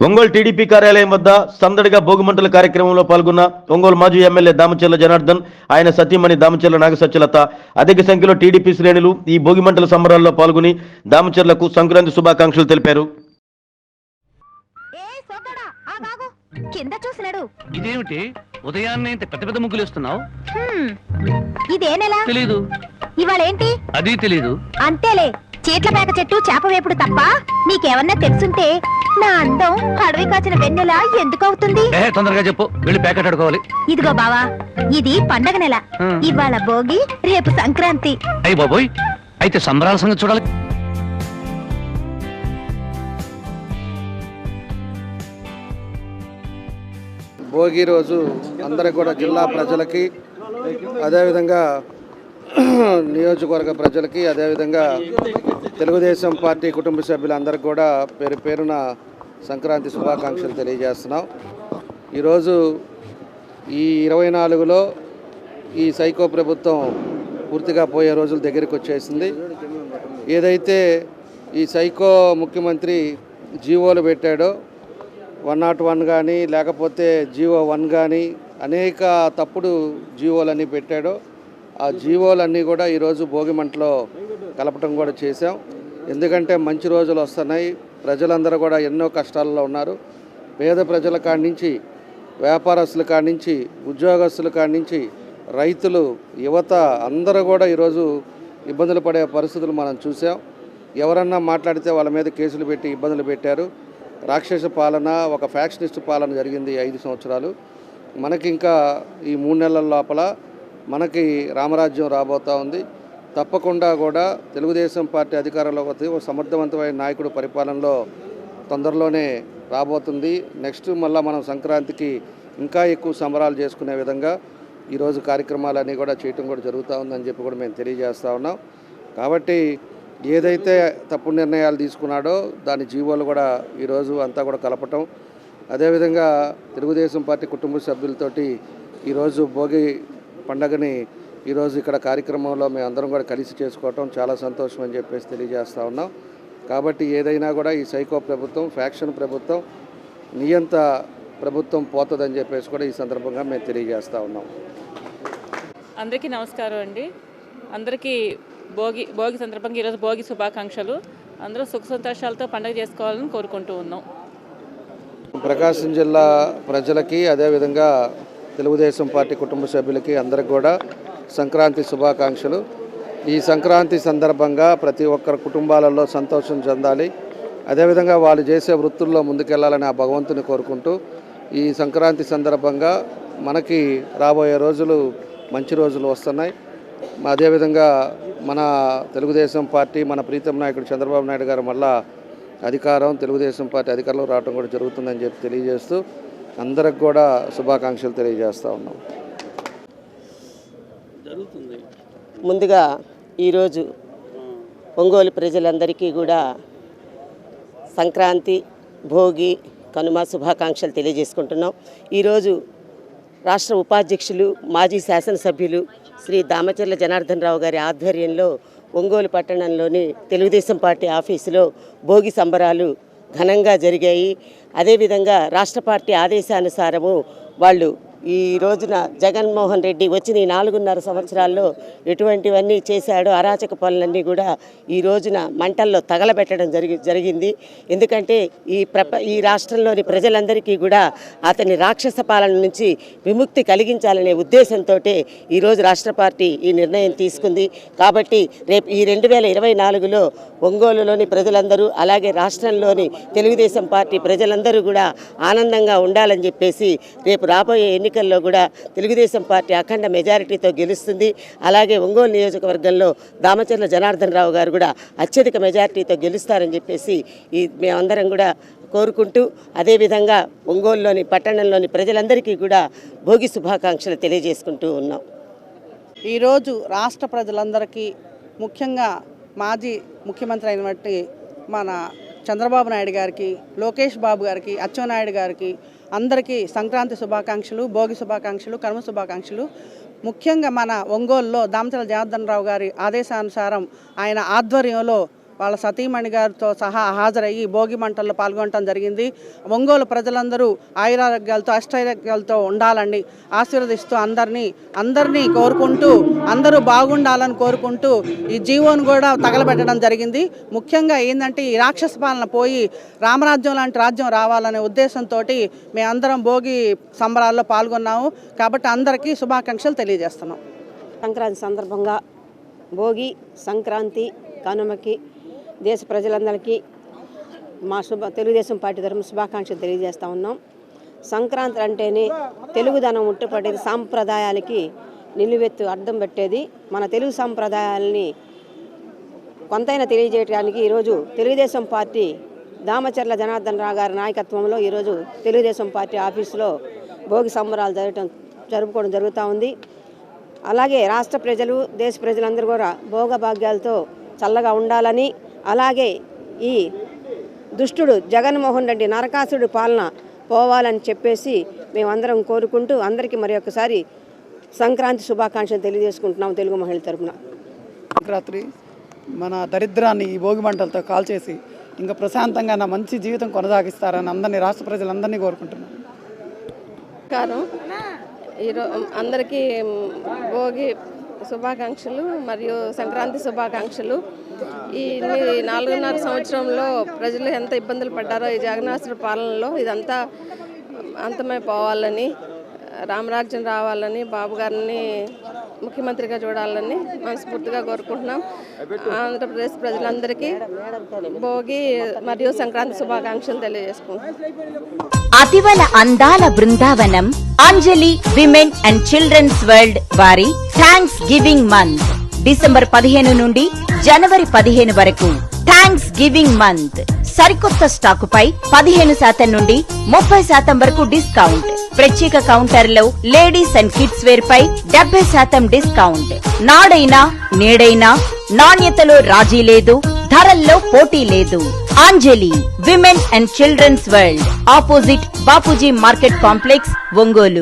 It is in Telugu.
ఒంగోలు టీడీపీ కార్యాలయం వద్ద సందడిగా భోగిమంటల కార్యక్రమంలో పాల్గొన్న ఒంగోలు మాజీ ఎమ్మెల్యే దామచర్ల జనార్దన్ ఆయన సతీమణి దామచర్ల నాగసత్యలత అధిక సంఖ్యలో టీడీపీ శ్రేణులు ఈ భోగిమంటల సంబరాల్లో పాల్గొని దామచర్లకు సంక్రాంతి శుభాకాంక్షలు తెలిపారు. కింద చూసినాడు. ఇదేమిటి? ఉదయాన్నే ఇంత పెద్ద పెద్ద ముగ్గులు వేస్తున్నావు? తెలీదు. ఇవాళ ఏంటి అది తెలీదు. అంతేలే చీట్ల పేక చెట్టు చేప వేపుడు తప్ప నీకేమన్నా తెలుసుంటే నా అందం అడవి కాచిన వెన్నెల ఎందుకు అవుతుంది? ఏ తొందరగా చెప్పు. వెళ్ళి ప్యాకెట్ అడుకోవాలి. ఇదిగో బావా ఇది పండగ నెల. ఇవాళ భోగి రేపు సంక్రాంతి. అయ్యి బాబోయ్ అయితే సంబరాల సంగతి చూడాలి. భోగి రోజు అందరికి కూడా జిల్లా ప్రజలకి అదేవిధంగా నియోజకవర్గ ప్రజలకి అదేవిధంగా తెలుగుదేశం పార్టీ కుటుంబ సభ్యులందరికీ కూడా పేరు పేరున సంక్రాంతి శుభాకాంక్షలు తెలియజేస్తున్నాం. ఈరోజు ఈ ఇరవై నాలుగులో ఈ సైకో ప్రభుత్వం పూర్తిగా పోయే రోజుల దగ్గరికి వచ్చేసింది. ఏదైతే ఈ సైకో ముఖ్యమంత్రి జీవోలు పెట్టాడో వన్ నాట్ వన్ కానీ లేకపోతే జీవో వన్ కానీ అనేక తప్పుడు జీవోలన్నీ పెట్టాడో ఆ జీవోలన్నీ కూడా ఈరోజు భోగిమంటలో కలపటం కూడా చేశాం. ఎందుకంటే మంచి రోజులు వస్తున్నాయి. ప్రజలందరూ కూడా ఎన్నో కష్టాల్లో ఉన్నారు. పేద ప్రజల కాడి నుంచి వ్యాపారస్తుల కాడి నుంచి ఉద్యోగస్తుల కాడి నుంచి రైతులు యువత అందరూ కూడా ఈరోజు ఇబ్బందులు పడే పరిస్థితులు మనం చూసాం ఎవరన్నా మాట్లాడితే వాళ్ళ మీద కేసులు పెట్టి ఇబ్బందులు పెట్టారు. రాక్షస పాలన ఒక ఫ్యాక్షనిస్ట్ పాలన జరిగింది ఐదు సంవత్సరాలు. మనకి ఇంకా ఈ మూడు నెలల లోపల మనకి రామరాజ్యం రాబోతూ ఉంది. తప్పకుండా కూడా తెలుగుదేశం పార్టీ అధికారంలోకి వస్తే ఒక సమర్థవంతమైన నాయకుడు పరిపాలనలో తొందరలోనే రాబోతుంది. నెక్స్ట్ మళ్ళీ మనం సంక్రాంతికి ఇంకా ఎక్కువ సంబరాలు చేసుకునే విధంగా ఈరోజు కార్యక్రమాలన్నీ కూడా చేయటం కూడా జరుగుతూ ఉందని చెప్పి కూడా మేము తెలియజేస్తూ ఉన్నాం. కాబట్టి ఏదైతే తప్పు నిర్ణయాలు తీసుకున్నాడో దాని జీవోలు కూడా ఈరోజు అంతా కూడా కలపటం. అదేవిధంగా తెలుగుదేశం పార్టీ కుటుంబ సభ్యులతోటి ఈరోజు భోగి పండగని ఈరోజు ఇక్కడ కార్యక్రమంలో మేము అందరం కూడా కలిసి చేసుకోవటం చాలా సంతోషం అని చెప్పేసి తెలియజేస్తూ ఉన్నాం. కాబట్టి ఏదైనా కూడా ఈ సైకో ప్రభుత్వం ఫ్యాక్షన్ ప్రభుత్వం నియంత ప్రభుత్వం పోతుందని చెప్పేసి కూడా ఈ సందర్భంగా మేము తెలియజేస్తూ ఉన్నాం. అందరికీ నమస్కారం అండి. అందరికీ భోగి భోగి సందర్భంగా ఈరోజు భోగి శుభాకాంక్షలు. అందరూ సుఖ సంతోషాలతో పండుగ చేసుకోవాలని కోరుకుంటూ ఉన్నాం. ప్రకాశం జిల్లా ప్రజలకి అదేవిధంగా తెలుగుదేశం పార్టీ కుటుంబ సభ్యులకి అందరికి కూడా సంక్రాంతి శుభాకాంక్షలు. ఈ సంక్రాంతి సందర్భంగా ప్రతి ఒక్కరి కుటుంబాలలో సంతోషం చెందాలి. అదేవిధంగా వాళ్ళు చేసే వృత్తుల్లో ముందుకెళ్ళాలని ఆ భగవంతుని కోరుకుంటూ ఈ సంక్రాంతి సందర్భంగా మనకి రాబోయే రోజులు మంచి రోజులు వస్తున్నాయి. అదేవిధంగా మన తెలుగుదేశం పార్టీ మన ప్రీతం నాయకుడు చంద్రబాబు నాయుడు గారు మళ్ళా అధికారం తెలుగుదేశం పార్టీ అధికారంలో రావడం కూడా జరుగుతుందని చెప్పి తెలియజేస్తూ అందరికి కూడా శుభాకాంక్షలు తెలియజేస్తూ ఉన్నాం. ముందుగా ఈరోజు ఒంగోలు ప్రజలందరికీ కూడా సంక్రాంతి భోగి కనుమ శుభాకాంక్షలు తెలియజేసుకుంటున్నాం. ఈరోజు రాష్ట్ర ఉపాధ్యక్షులు మాజీ శాసనసభ్యులు శ్రీ దామచర్ల జనార్దన్ రావు గారి ఆధ్వర్యంలో ఒంగోలు పట్టణంలోని తెలుగుదేశం పార్టీ ఆఫీసులో భోగి సంబరాలు ఘనంగా జరిగాయి. అదేవిధంగా రాష్ట్ర పార్టీ ఆదేశానుసారము వాళ్ళు ఈ రోజున జగన్మోహన్ రెడ్డి వచ్చిన ఈ నాలుగున్నర సంవత్సరాల్లో ఎటువంటివన్నీ చేశాడో అరాచక పనులన్నీ కూడా ఈ రోజున మంటల్లో తగలబెట్టడం జరిగి జరిగింది. ఎందుకంటే ఈ ప్రప ఈ రాష్ట్రంలోని ప్రజలందరికీ కూడా అతని రాక్షస పాలన నుంచి విముక్తి కలిగించాలనే ఉద్దేశంతో ఈరోజు రాష్ట్ర పార్టీ ఈ నిర్ణయం తీసుకుంది. కాబట్టి రేపు ఈ రెండు వేల ఇరవై నాలుగులో ఒంగోలులోని ప్రజలందరూ అలాగే రాష్ట్రంలోని తెలుగుదేశం పార్టీ ప్రజలందరూ కూడా ఆనందంగా ఉండాలని చెప్పేసి రేపు రాబోయే ఎన్నికల్లో కూడా తెలుగుదేశం పార్టీ అఖండ మెజారిటీతో గెలుస్తుంది. అలాగే ఒంగోలు నియోజకవర్గంలో దామచర్ల జనార్దన్ రావు గారు కూడా అత్యధిక మెజారిటీతో గెలుస్తారని చెప్పేసి ఈ మేమందరం కూడా కోరుకుంటూ అదేవిధంగా ఒంగోలులోని పట్టణంలోని ప్రజలందరికీ కూడా భోగి శుభాకాంక్షలు తెలియజేసుకుంటూ ఉన్నాం. ఈరోజు రాష్ట్ర ప్రజలందరికీ ముఖ్యంగా మాజీ ముఖ్యమంత్రి అయినటువంటి మన చంద్రబాబు నాయుడు గారికి లోకేష్ బాబు గారికి అచ్చెన్నాయుడు గారికి అందరికీ సంక్రాంతి శుభాకాంక్షలు భోగి శుభాకాంక్షలు కర్మ శుభాకాంక్షలు. ముఖ్యంగా మన ఒంగోలులో దామచల జనార్దన్ రావు గారి ఆదేశానుసారం ఆయన ఆధ్వర్యంలో వాళ్ళ సతీమణి గారితో సహా హాజరయ్యి భోగి మంటల్లో పాల్గొనడం జరిగింది. ఒంగోలు ప్రజలందరూ ఆయురారోగ్యాలతో అష్టైరోగ్యాలతో ఉండాలని ఆశీర్వదిస్తూ అందరినీ అందరినీ కోరుకుంటూ అందరూ బాగుండాలని కోరుకుంటూ ఈ జీవోను కూడా తగలబెట్టడం జరిగింది. ముఖ్యంగా ఏంటంటే ఈ రాక్షస పాలన పోయి రామరాజ్యం లాంటి రాజ్యం రావాలనే ఉద్దేశంతో మేమందరం భోగి సంబరాల్లో పాల్గొన్నాము. కాబట్టి అందరికీ శుభాకాంక్షలు తెలియజేస్తున్నాం. సంక్రాంతి సందర్భంగా భోగి సంక్రాంతి కనుమకి దేశ ప్రజలందరికీ మా శుభ తెలుగుదేశం పార్టీ తరఫున శుభాకాంక్షలు తెలియజేస్తూ ఉన్నాం. సంక్రాంతి అంటేనే తెలుగుదనం ఉట్టుపడేది సాంప్రదాయాలకి నిలువెత్తు అర్థం పెట్టేది. మన తెలుగు సాంప్రదాయాలని కొంతైనా తెలియజేయడానికి ఈరోజు తెలుగుదేశం పార్టీ దామచర్ల జనార్దన్ రావు గారి నాయకత్వంలో ఈరోజు తెలుగుదేశం పార్టీ ఆఫీసులో భోగి సంబరాలు జరగటం జరుపుకోవడం జరుగుతూ ఉంది. అలాగే రాష్ట్ర ప్రజలు దేశ ప్రజలందరూ కూడా భోగభాగ్యాలతో చల్లగా ఉండాలని అలాగే ఈ దుష్టుడు జగన్మోహన్ రెడ్డి నరకాసుడు పాలన పోవాలని చెప్పేసి మేమందరం కోరుకుంటూ అందరికీ మరి ఒకసారి సంక్రాంతి శుభాకాంక్షలు తెలియజేసుకుంటున్నాం తెలుగు మహిళల తరపున. సంక్రాంతి మన దరిద్రాన్ని ఈ భోగి మంటలతో కాల్చేసి ఇంకా ప్రశాంతంగా నా మంచి జీవితం కొనసాగిస్తారని అందరినీ రాష్ట్ర ప్రజలందరినీ కోరుకుంటున్నాను నమస్కారం. ఈరో అందరికీ భోగి శుభాకాంక్షలు మరియు సంక్రాంతి శుభాకాంక్షలు. ఈ నాలుగున్నర సంవత్సరంలో ప్రజలు ఎంత ఇబ్బందులు పడ్డారో ఈ జగన్నాథుడి పాలనలో ఇదంతా అంతమైపోవాలని రామరాజ్యం రావాలని బాబు గారిని ముఖ్యమంత్రిగా చూడాలని మనస్ఫూర్తిగా కోరుకుంటున్నాం. ఆంధ్రప్రదేశ్ ప్రజలందరికీ భోగి మరియు సంక్రాంతి శుభాకాంక్షలు తెలియజేసుకుంటున్నాం. అతివల అందాల Brindavanam Anjali women and childrens world వారి థ్యాంక్స్ గివింగ్ మంత్ డిసెంబర్ పదిహేను నుండి జనవరి పదిహేను వరకు. థ్యాంక్స్ గివింగ్ మంత్ సరికొత్త స్టాకుపై పదిహేను శాతం నుండి ముప్పై శాతం వరకు డిస్కౌంట్. ప్రత్యేక కౌంటర్లో లేడీస్ అండ్ కిడ్స్ వేర్ పై డెబ్బై శాతం డిస్కౌంట్. నాడైనా నేడైనా నాణ్యతలో రాజీ లేదు ధరల్లో పోటీ లేదు. Anjali women and childrens world. Opposite Bapuji market complex Ongole.